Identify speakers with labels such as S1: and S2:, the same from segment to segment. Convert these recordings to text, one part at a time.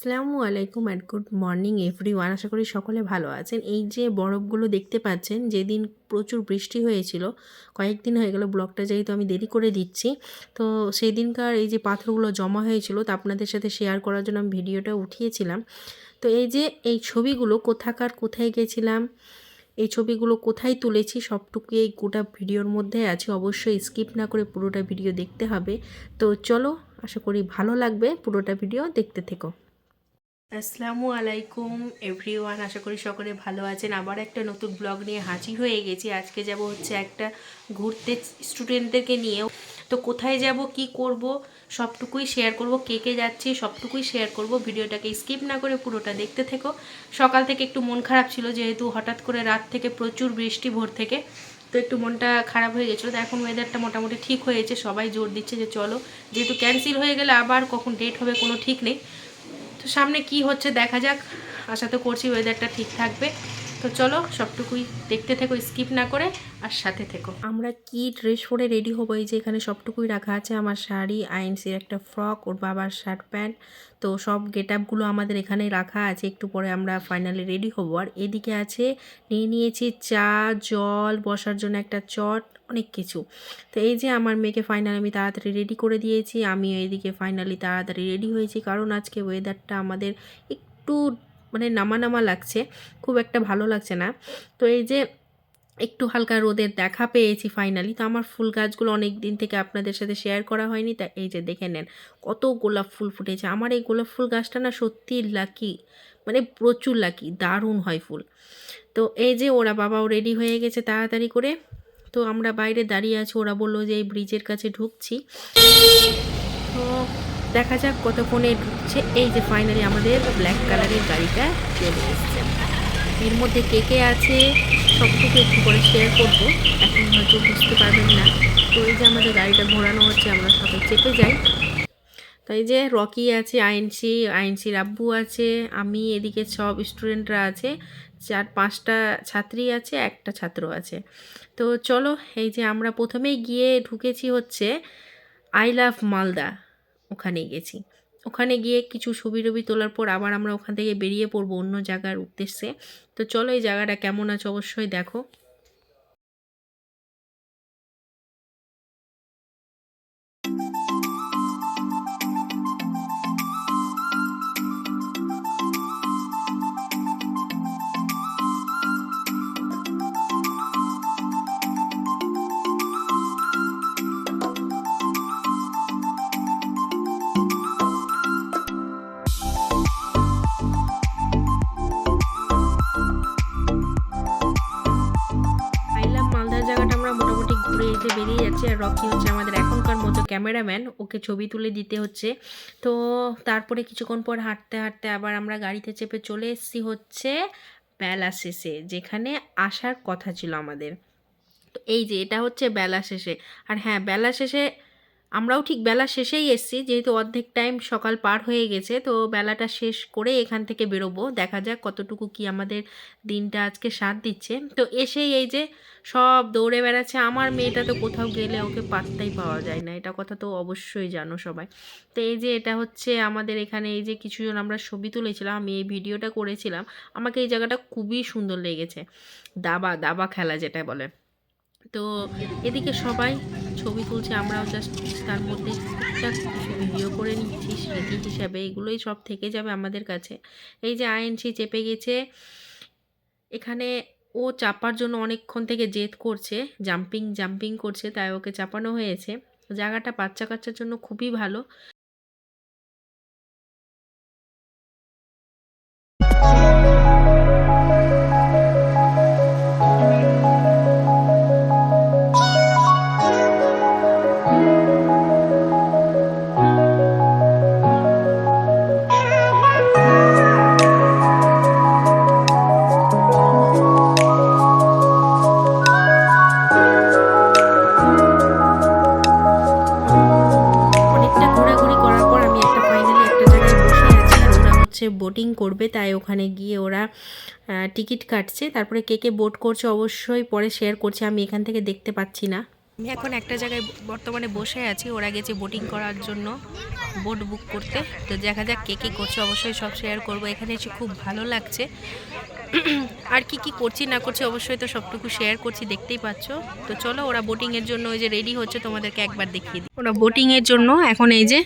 S1: আসসালামু আলাইকুম and good morning everyone আশা করি সকলে ভালো আছেন। এই যে বরফগুলো দেখতে পাচ্ছেন, যেদিন প্রচুর বৃষ্টি হয়েছিল, কয়েকদিন হয়ে গেল ব্লগটা যেহেতু আমি দেরি করে দিচ্ছি, তো সেই দিনকার এই যে পাথরগুলো জমা হয়েছিল, তা আপনাদের সাথে শেয়ার করার জন্য আমি ভিডিওটা উঠিয়েছিলাম। তো এই যে এই ছবিগুলো কোথাকার, কোথায় গেছিলাম, এই ছবিগুলো কোথায় তুলেছি সবটুকু এই গোটা ভিডিওর মধ্যে আছে। অবশ্যই স্কিপ না করে পুরোটা ভিডিও দেখতে হবে। তো চলো, আশা করি ভালো লাগবে পুরোটা ভিডিও দেখতে থেকো। আসসালামু আলাইকুম এভরিওয়ান আশা করি সকলে ভালো আছেন। আবার একটা নতুন ব্লগ নিয়ে হাজির হয়ে গেছি। আজকে যাব হচ্ছে একটা ঘুরতে স্টুডেন্টদেরকে নিয়েও। তো কোথায় যাব, কি করব, সবটুকুই শেয়ার করব, কে কে যাচ্ছি সবটুকুই শেয়ার করব। ভিডিওটাকে স্কিপ না করে পুরোটা দেখতে থেকো। সকাল থেকে একটু মন খারাপ ছিল, যেহেতু হঠাৎ করে রাত থেকে প্রচুর বৃষ্টি ভোর থেকে। তো একটু মনটা খারাপ হয়ে গেছিল। তো এখন ওয়েদারটা মোটামুটি ঠিক হয়েছে। সবাই জোর দিচ্ছে যে চলো, যেহেতু ক্যান্সেল হয়ে গেলে আবার কখন ডেট হবে কোনো ঠিক নেই। তো সামনে কি হচ্ছে দেখা যাক। আশা তো করছি ওয়েদারটা ঠিক থাকবে। তো চলো সবটুকুই দেখতে থেকো স্কিপ না করে, আর সাথে থেকো। আমরা কি ড্রেস পরে রেডি হব? এই যে এখানে সবটুকুই রাখা আছে। আমার শাড়ি আইনসির একটা ফ্রক ওর বাবার শার্ট প্যান্ট তো সব গেট আপগুলো আমাদের এখানে রাখা আছে। একটু পরে আমরা ফাইনালি রেডি হব। আর এদিকে আছে, নিয়ে নিয়েছি চা, জল, বসার জন্য একটা চট। অনেক কিছু। তো এই যে আমার মেয়েকে ফাইনালি আমি তাড়াতাড়ি রেডি করে দিয়েছি, আমি এইদিকে ফাইনালি তাড়াতাড়ি রেডি হয়েছি কারণ আজকে ওয়েদারটা আমাদের একটু মানে নামা নামা লাগছে, খুব একটা ভালো লাগছে না। তো এই যে একটু হালকা রোদের দেখা পেয়েছি ফাইনালি তো আমার ফুল গাছগুলো অনেক দিন থেকে আপনাদের সাথে শেয়ার করা হয়নি, তা এই যে দেখে নেন কত গোলাপ ফুল ফুটেছে। আমার এই গোলাপ ফুল গাছটা না সত্যি লাকি মানে প্রচুর লাকি দারুণ হয় ফুল। তো এই যে ওরা বাবাও রেডি হয়ে গেছে তাড়াতাড়ি করে। তো আমরা বাইরে দাঁড়িয়ে আছি। ওরা বলল যে, এই ব্রিজের কাছে ঢুকছি। তো দেখা যাক কতক্ষণে ঢুকছে। এই যে ফাইনালি আমাদের ব্ল্যাক কালারের গাড়িটা চলে এসছে। এর মধ্যে কে কে আছে, সবটুকু একটু করে শেয়ার করব। এখন হয়তো বুঝতে পারবেন না। তো এই যে আমাদের গাড়িটা ঘোরানো হচ্ছে, আমরা সবাই চেপে যাই। তো এই যে রকি আছে আইনসি আইনসির আব্বু আছে, আমি, এদিকে সব স্টুডেন্টরা আছে। চার, পাঁচটা ছাত্রী আছে, একটা ছাত্র আছে। তো চলো, এই যে আমরা প্রথমেই গিয়ে ঢুকেছি হচ্ছে আই লাভ মালদা ওখানে গেছি। ওখানে গিয়ে কিছু ছবি টবি তোলার পর আবার আমরা ওখান থেকে বেরিয়ে পড়ব অন্য জায়গার উদ্দেশ্যে। তো চলো, এই জায়গাটা কেমন আছে অবশ্যই দেখো। হচ্ছে আমাদের এখনকার মতো ক্যামেরাম্যান, ওকে ছবি তুলে দিতে হচ্ছে। তো তারপরে কিছুক্ষণ পর হাঁটতে হাঁটতে আবার আমরা গাড়িতে চেপে চলে এসেছি হচ্ছে বেলা শেষে, যেখানে আসার কথা ছিল আমাদের। তো এই যে এটা হচ্ছে বেলা শেষে। আর হ্যাঁ বেলা শেষে আমরাও ঠিক বেলা শেষেই এসেছি, যেহেতু অর্ধেক টাইম সকাল পার হয়ে গেছে, তো বেলাটা শেষ করে এখান থেকে বেরোবো। দেখা যাক কতটুকু কি আমাদের দিনটা আজকে সাথ দিচ্ছে। তো এসেই এই যে সব দৌড়ে বেড়াচ্ছে, আমার মেয়েটা তো কোথাও গেলে ওকে পাত্তাই পাওয়া যায় না, এটা কথা তো অবশ্যই জানো সবাই। তো এই যে এটা হচ্ছে আমাদের এখানে এই যে কিছুজন আমরা ছবি তুলেছিলাম, আমি এই ভিডিওটা করেছিলাম, আমাকে এই জায়গাটা খুবই সুন্দর লেগেছে। দাবা দাবা খেলা যেটা বলে। তো এদিকে সবাই ছবি তুলছে, আমরাও জাস্ট তার মধ্যে টুকটাক কিছু ভিডিও করে নিচ্ছি, স্মৃতি হিসাবে এগুলোই সব থেকে যাবে আমাদের কাছে। এই যে আইএনসি চেপে গেছে, এখানে ও চাপার জন্য অনেকক্ষণ থেকে জেদ করছে জাম্পিং জাম্পিং করছে, তাই ওকে চাপানো হয়েছে। জায়গাটা বাচ্চা কাচ্চার জন্য খুবই ভালো। হচ্ছে বোটিং করবে, তাই ওখানে গিয়ে ওরা টিকিট কাটছে। তারপরে কে কে বোট করছে অবশ্যই পরে শেয়ার করছে, আমি এখান থেকে দেখতে পাচ্ছি না। আমি এখন একটা জায়গায় বর্তমানে বসে আছি, ওরা গেছে বোটিং করার জন্য বোট বুক করতে। তো দেখা যাক কে কে করছে, অবশ্যই সব শেয়ার করব। এখানে এসে খুব ভালো লাগছে। আর কি কি করছি, না করছি, অবশ্যই তো সবটুকু শেয়ার করছি, দেখতেই পাচ্ছ। তো চলো, ওরা বোটিংয়ের জন্য ওই যে রেডি হচ্ছে, তোমাদেরকে একবার দেখিয়ে দিই। ওরা বোটিংয়ের জন্য এখন এই যে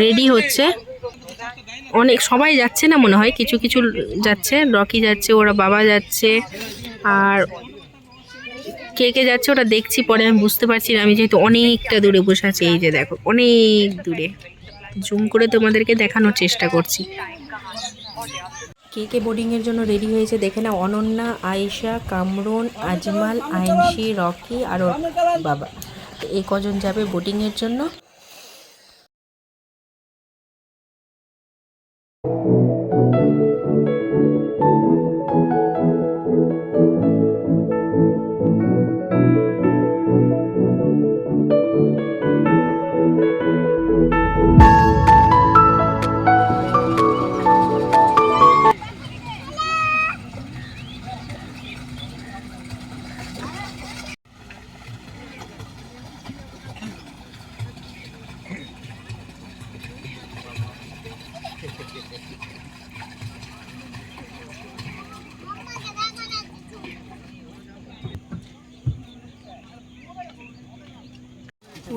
S1: রেডি হচ্ছে। অনেক সবাই যাচ্ছে না মনে হয়, কিছু কিছু যাচ্ছে রকি যাচ্ছে, ওরা বাবা যাচ্ছে, আর কে কে যাচ্ছে ওটা দেখছি, পরে আমি বুঝতে পারছি না, আমি যেহেতু অনেকটা দূরে বসে আছি, এই যে দেখো, অনেক দূরে। জুম করে তোমাদেরকে দেখানোর চেষ্টা করছি। কে কে বোর্ডিংয়ের জন্য রেডি হয়েছে দেখে না অনন্যা, আয়েশা, কামরুন, আজমাল আইনশি রকি, আর বাবা। এই কজন যাবে বোটিংয়ের জন্য?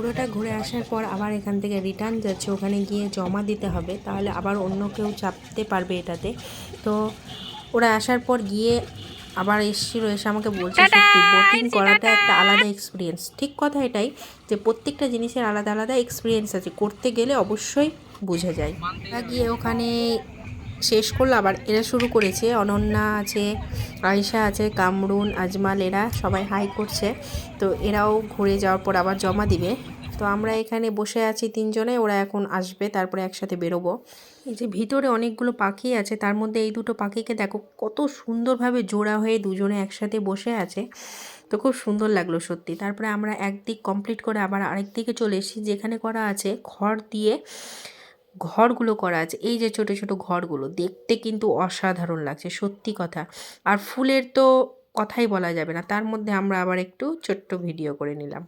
S1: পুরোটা ঘুরে আসার পর আবার এখান থেকে রিটার্ন যাচ্ছে ওখানে গিয়ে জমা দিতে হবে তাহলে আবার অন্য কেউ চাপতে পারবে এটাতে। তো ওরা আসার পর গিয়ে আবার এসেছিল এসে আমাকে বলছে সত্যি বোটিং করাটা একটা আলাদা এক্সপিরিয়েন্স ঠিক কথা এটাই যে প্রত্যেকটা জিনিসের আলাদা আলাদা এক্সপিরিয়েন্স আছে করতে গেলে অবশ্যই বোঝা যায়। ওরা গিয়ে ওখানে শেষ করল আবার এরা শুরু করেছে অনন্যা আছে আয়েশা আছে কামরুন আজমাল এরা সবাই হাই করছে। তো এরাও ঘুরে যাওয়ার পর আবার জমা দিবে। তো আমরা এখানে বসে আছি তিনজনে, ওরা এখন আসবে, তারপরে একসাথে বেরোবো। এই যে ভিতরে অনেকগুলো পাখি আছে, তার মধ্যে এই দুটো পাখিকে দেখো, কত সুন্দরভাবে জোড়া হয়ে দুজনে একসাথে বসে আছে। তো খুব সুন্দর লাগল সত্যি। তারপরে আমরা একদিক কমপ্লিট করে আবার আরেক দিকে চলে এসেছি, যেখানে করা আছে খড় দিয়ে ঘরগুলো করা আছে। এই যে ছোট ছোট ঘরগুলো, দেখতে কিন্তু অসাধারণ লাগছে, সত্যি কথা। আর ফুলের তো কথাই বলা যাবে না, তার মধ্যে আমরা আবার একটু ছোট্ট ভিডিও করে নিলাম।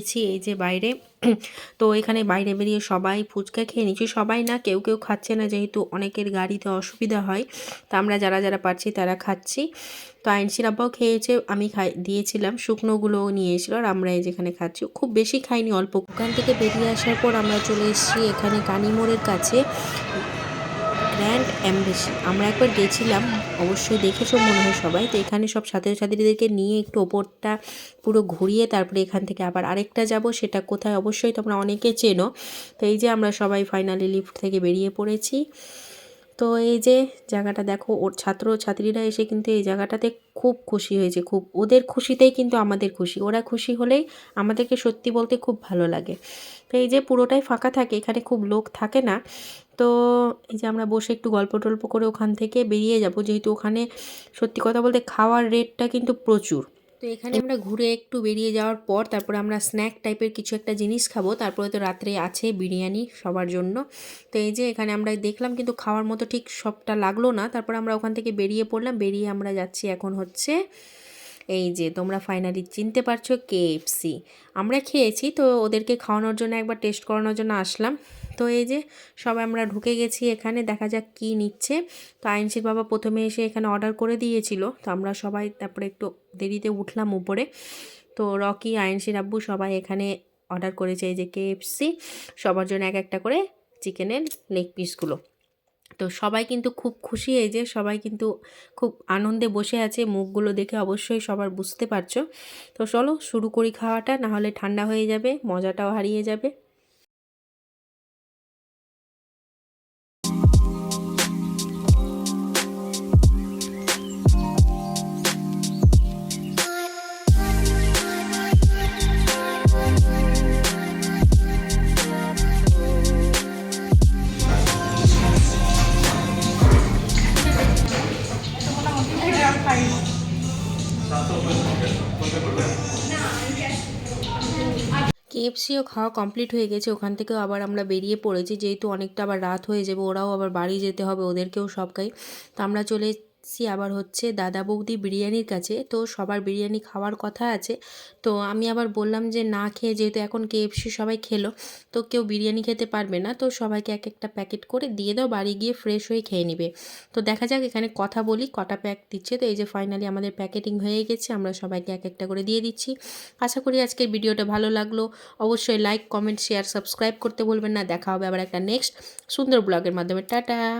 S1: পড়েছি এই যে বাইরে। তো এখানে বাইরে বেরিয়ে সবাই ফুচকা খেয়ে নিচ্ছি সবাই না, কেউ কেউ খাচ্ছে না যেহেতু অনেকের গাড়িতে অসুবিধা হয়। তা আমরা যারা যারা পারছি তারা খাচ্ছি। তো আইনসির আব্বাও খেয়েছে, আমি খাই, দিয়েছিলাম। শুকনোগুলোও নিয়ে এসেছিল আর আমরা এই যেখানে খাচ্ছি। খুব বেশি খাইনি, অল্প। ওখান থেকে বেরিয়ে আসার পর আমরা চলে এসেছি এখানে কানিমোড়ের কাছে। গ্র্যান্ড অ্যাম্বেসি আমরা একবার গেছিলাম অবশ্যই দেখেছ মনে হয় সবাই, তো এখানে সব ছাত্রছাত্রীদেরকে নিয়ে একটু ওপরটা পুরো ঘুরিয়ে তারপরে এখান থেকে আবার আরেকটা যাব, সেটা কোথায়? অবশ্যই তোমরা অনেকে চেনো। তো এই যে আমরা সবাই ফাইনালি লিফট থেকে বেরিয়ে পড়েছি। তো এই যে জায়গাটা দেখো, ওর ছাত্র ছাত্রীরা এসে কিন্তু এই জায়গাটাতে খুব খুশি হয়েছে। খুব, ওদের খুশিতেই কিন্তু আমাদের খুশি। ওরা খুশি হলেই আমাদেরকে সত্যি বলতে খুব ভালো লাগে। তো এই যে পুরোটাই ফাঁকা থাকে, এখানে খুব লোক থাকে না। তো এই যে আমরা বসে একটু গল্প টল্প করে ওখান থেকে বেরিয়ে যাব। যেহেতু ওখানে সত্যি কথা বলতে খাওয়ার রেটটা কিন্তু প্রচুর। তো এখানে আমরা ঘুরে একটু বেরিয়ে যাওয়ার পর তারপরে আমরা স্ন্যাক টাইপের কিছু একটা জিনিস খাব। তারপরে তো রাত্রে আছে বিরিয়ানি সবার জন্য। তো এই যে এখানে আমরা দেখলাম কিন্তু খাওয়ার মতো ঠিক সবটা লাগল না। তারপর আমরা ওখান থেকে বেরিয়ে পড়লাম। বেরিয়ে আমরা যাচ্ছি এখন হচ্ছে এই যে, তোমরা ফাইনালি চিনতে পারছ কে কেএফসি আমরা খেয়েছি, তো ওদেরকে খাওয়ানোর জন্য একবার টেস্ট করানোর জন্য আসলাম। তো এই যে, সবাই আমরা ঢুকে গেছি এখানে, দেখা যাক কি নিচ্ছে। তো আইনশির বাবা প্রথমে এসে এখানে অর্ডার করে দিয়েছিল। তো আমরা সবাই তারপরে একটু দেরিতে উঠলাম উপরে। তো রকি আইনশির আব্বু সবাই এখানে অর্ডার করেছে এই যে কেএফসি সবার জন্য এক একটা করে চিকেনের লেগ পিসগুলো তো সবাই কিন্তু খুব খুশি এই যে সবাই কিন্তু খুব আনন্দে বসে আছে, মুখগুলো দেখে অবশ্যই সবার বুঝতে পারছ। তো চলো শুরু করি খাওয়াটা, নাহলে ঠান্ডা হয়ে যাবে, মজাটাও হারিয়ে যাবে। কেএফসিও খাওয়া কমপ্লিট হয়ে গেছে, ওখান থেকেও আবার আমরা বেরিয়ে পড়েছি। যেহেতু অনেকটা আবার রাত হয়ে যাবে, ওরাও আবার বাড়ি যেতে হবে, ওদেরকেও সবকাই তা তো আমরা চলে এসেছি আবার হচ্ছে দাদা বৌদি বিরিয়ানির কাছে। তো সবার বিরিয়ানি খাওয়ার কথা আছে। তো আমি আবার বললাম যে না খেয়ে যেহেতু এখন কেএফসি সবাই খেলো, তো কেউ বিরিয়ানি খেতে পারবে না। তো সবাইকে এক একটা প্যাকেট করে দিয়ে দাও, বাড়ি গিয়ে ফ্রেশ হয়ে খেয়ে নেবে। তো দেখা যাক, এখানে কথা বলি, কটা প্যাক দিচ্ছে। তো এই যে ফাইনালি আমাদের প্যাকেটিং হয়ে গেছে, আমরা সবাইকে এক একটা করে দিয়ে দিচ্ছি। আশা করি আজকের ভিডিওটা ভালো লাগল। অবশ্যই লাইক কমেন্ট শেয়ার সাবস্ক্রাইব করতে বলবেন না। দেখা হবে আবার একটা নেক্সট সুন্দর ব্লগের মাধ্যমে। টাটা!